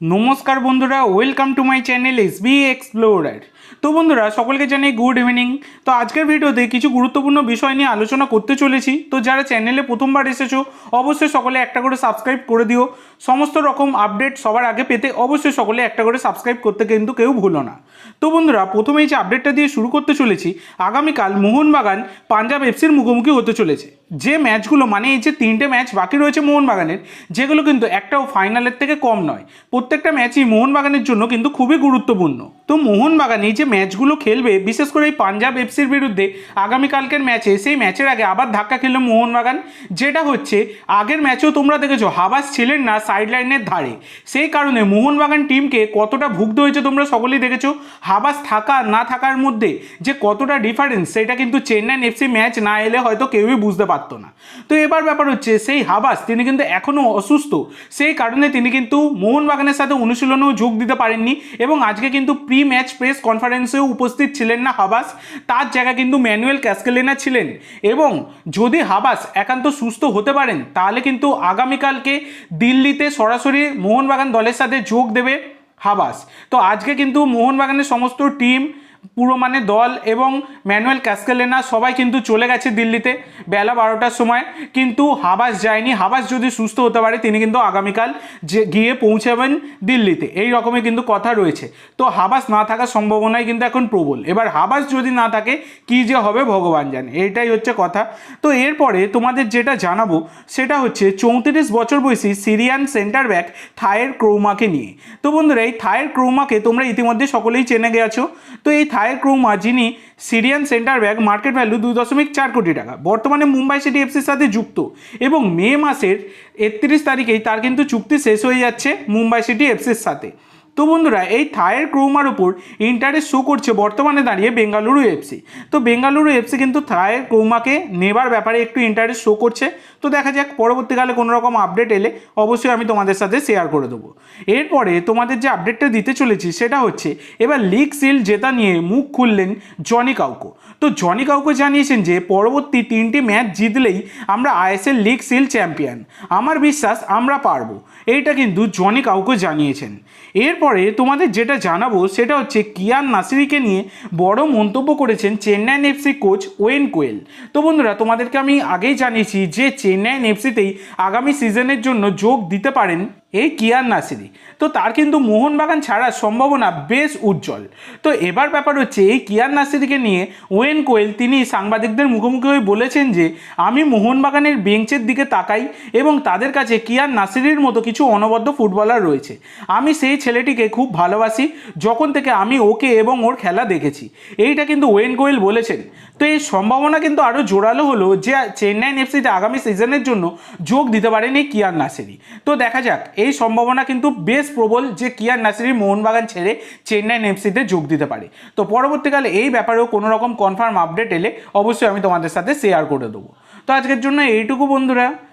নমস্কার বন্ধুরা welcome to my channel S B explorer তো বন্ধুরা, সকলকে জানাই গুড ইভিনিং তো আজকের ভিডিওতে কিছু গুরুত্বপূর্ণ বিষয় নিয়ে আলোচনা করতে চলেছি। তো যারা চ্যানেলে প্রথমবার এসেছ, অবশ্যই সকলে একটা করে সাবস্ক্রাইব করে দিও। সমস্ত রকম আপডেট সবার আগে পেতে অবশ্যই সকলে একটা করে সাবস্ক্রাইব করতে কিন্তু কেউ ভুলো না। তো বন্ধুরা, প্রথমেই যে আপডেটটা দিয়ে শুরু করতে চলেছি, আগামীকাল মোহনবাগান পাঞ্জাব এফসির মুখোমুখি হতে চলেছে। যে ম্যাচগুলো মানে এই যে তিনটে ম্যাচ বাকি রয়েছে মোহনবাগানের, যেগুলো কিন্তু একটাও ফাইনালের থেকে কম নয়। প্রত্যেকটা ম্যাচই মোহনবাগানের জন্য কিন্তু খুবই গুরুত্বপূর্ণ। তো মোহনবাগান এই যে ম্যাচগুলো খেলবে, বিশেষ করে এই পাঞ্জাব এফসির বিরুদ্ধে আগামীকালকের ম্যাচে সেই ম্যাচের আগে আবার ধাক্কা খেলল মোহনবাগান, যেটা হচ্ছে আগের ম্যাচেও তোমরা দেখেছ, হাবাস ছিলেন না সাইড লাইনের ধারে। সেই কারণে মোহনবাগান টিমকে কতটা ভুগতে হয়েছে তোমরা সকলেই দেখেছ, হাবাস থাকা, না থাকার মধ্যে যে কতটা ডিফারেন্স সেটা কিন্তু চেন্নাই এফসি ম্যাচ না এলে হয়তো কেউই বুঝতে পারতো না। তো এবার ব্যাপার হচ্ছে, সেই হাবাস তিনি কিন্তু এখনও অসুস্থ। সেই কারণে তিনি কিন্তু মোহনবাগানের সাথে অনুশীলনেও যোগ দিতে পারেননি এবং আজকে কিন্তু প্রি ম্যাচ প্রেস কনফারেন্সেও উপস্থিত ছিলেন না হাবাস। তার জায়গায় কিন্তু ম্যানুয়েল ক্যাসকেলেনা ছিলেন এবং যদি হাবাস একান্ত সুস্থ হতে পারেন, তাহলে কিন্তু আগামীকালকে দিল্লিতে সরাসরি মোহনবাগান দলের সাথে যোগ দেবে হাবাস। তো আজকে কিন্তু মোহনবাগানের সমস্ত টিম পুরো মানে দল এবং ম্যানুয়েল ক্যাসকেলেনা সবাই কিন্তু চলে গেছে দিল্লিতে বেলা বারোটার সময়। কিন্তু হাবাস যায়নি। হাবাস যদি সুস্থ হতে পারে, তিনি কিন্তু আগামীকাল যে গিয়ে পৌঁছাবেন দিল্লিতে। এই রকমই কিন্তু কথা রয়েছে। তো হাবাস না থাকার সম্ভাবনাই কিন্তু এখন প্রবল। এবার হাবাস যদি না থাকে, কি যে হবে ভগবান জানে। এইটাই হচ্ছে কথা। তো এরপরে তোমাদের যেটা জানাব, সেটা হচ্ছে চৌত্রিশ বছর বয়সী সিরিয়ান সেন্টার ব্যাক থায়ের ক্রৌমাকে নিয়ে। তো বন্ধুরা, এই থায়ের ক্রৌমাকে তোমরা ইতিমধ্যে সকলেই চেনে গেছো। তো এই থায়ের ক্রোমা যিনি Syrian centre back market value দুই দশমিক চার কোটি টাকা। বর্তমানে মুম্বাই সিটি এফসির সাথে যুক্ত এবং মে মাসের একত্রিশ তারিখেই তার কিন্তু চুক্তি শেষ হয়ে যাচ্ছে মুম্বাই সিটি এফসির সাথে। তো বন্ধুরা, এই থায়ের ক্রোমার উপর ইন্টারেস্ট শো করছে বর্তমানে দাঁড়িয়ে বেঙ্গালুরু এফসি তো বেঙ্গালুরু এফসি কিন্তু থায়ের ক্রোমাকে নেবার ব্যাপারে একটু ইন্টারেস্ট শো করছে। তো দেখা যাক, পরবর্তীকালে কোনো রকম আপডেট এলে অবশ্যই আমি তোমাদের সাথে শেয়ার করে দেবো। এরপরে তোমাদের যে আপডেটটা দিতে চলেছি সেটা হচ্ছে, এবার লিগ সিল জেতা নিয়ে মুখ খুললেন জনি কাউকো তো জনি কাউকো জানিয়েছেন যে, পরবর্তী তিনটি ম্যাচ জিতলেই আমরা আইএসএল লিগ সিল চ্যাম্পিয়ন আমার বিশ্বাস আমরা পারব, এইটা কিন্তু জনি কাউকো জানিয়েছেন। এরপরে তোমাদের যেটা জানাব সেটা হচ্ছে কিয়ান নাসিরিকে নিয়ে বড় মন্তব্য করেছেন Chennaiyin FC coach Owen Coyle. তো বন্ধুরা, তোমাদেরকে আমি আগেই জানিয়েছি যে চেন্নাইন এফসিতেই আগামী সিজনের জন্য যোগ দিতে পারেন এই কিয়ান নাসিরি। তো তার কিন্তু মোহনবাগান ছাড়ার সম্ভাবনা বেশ উজ্জ্বল। তো এবার ব্যাপার হচ্ছে এই কিয়ান নাসিরিকে নিয়ে ওয়েন কোয়েল তিনি সাংবাদিকদের মুখোমুখি হয়ে বলেছেন যে, আমি মোহনবাগানের বেঞ্চের দিকে তাকাই এবং তাদের কাছে কিয়ান নাসিরির মতো কিছু অনবদ্য ফুটবলার রয়েছে। আমি সেই ছেলেটিকে খুব ভালোবাসি, যখন থেকে আমি ওকে এবং ওর খেলা দেখেছি। এইটা কিন্তু ওয়েন গোয়েল বলেছেন। তো এই সম্ভাবনা কিন্তু আরও জোরালো হলো যে চেন্নাইন এফসিতে আগামী সিজনের জন্য যোগ দিতে পারেন এই কিয়ান নাসিরি। তো দেখা যাক, এই সম্ভাবনা কিন্তু বেশ প্রবল যে কিয়ান নাসেরি মোহনবাগান ছেড়ে চেন্নাইন এফসিতে যোগ দিতে পারে। তো পরবর্তীকালে এই ব্যাপারেও কোনো রকম কনফার্ম আপডেট এলে অবশ্যই আমি তোমাদের সাথে শেয়ার করে দেবো। তো আজকের জন্য এইটুকু বন্ধুরা।